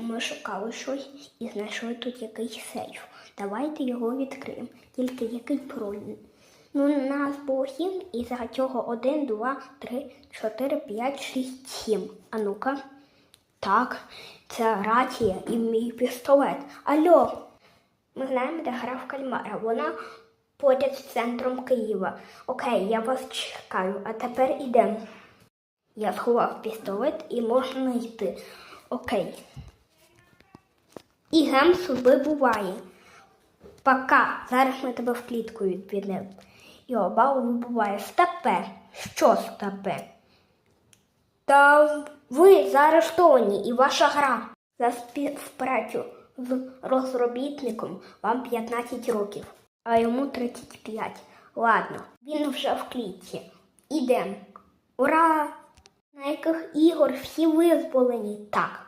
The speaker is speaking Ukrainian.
Ми шукали щось і знайшли тут якийсь сейф. Давайте його відкриємо. Тільки який пароль? Ну, нас було сім, і за цього один, два, три, чотири, п'ять, шість, сім. А ну-ка. Так, це рація і мій пістолет. Алло. Ми знаємо, де гра в кальмара. Вона поряд з центром Києва. Окей, я вас чекаю, а тепер ідемо. Я сховав пістолет і можна йти. Окей. І Гемс вибуває. Пока. Зараз ми тебе в клітку відпідемо. І обал вибуває. Стапе. Що стапе? Та ви заарештовані і ваша гра. За співпрацю з розробітником вам 15 років, а йому 35. Ладно, він вже в клітці. Ідемо. Ура! На яких ігор всі визволені? Так.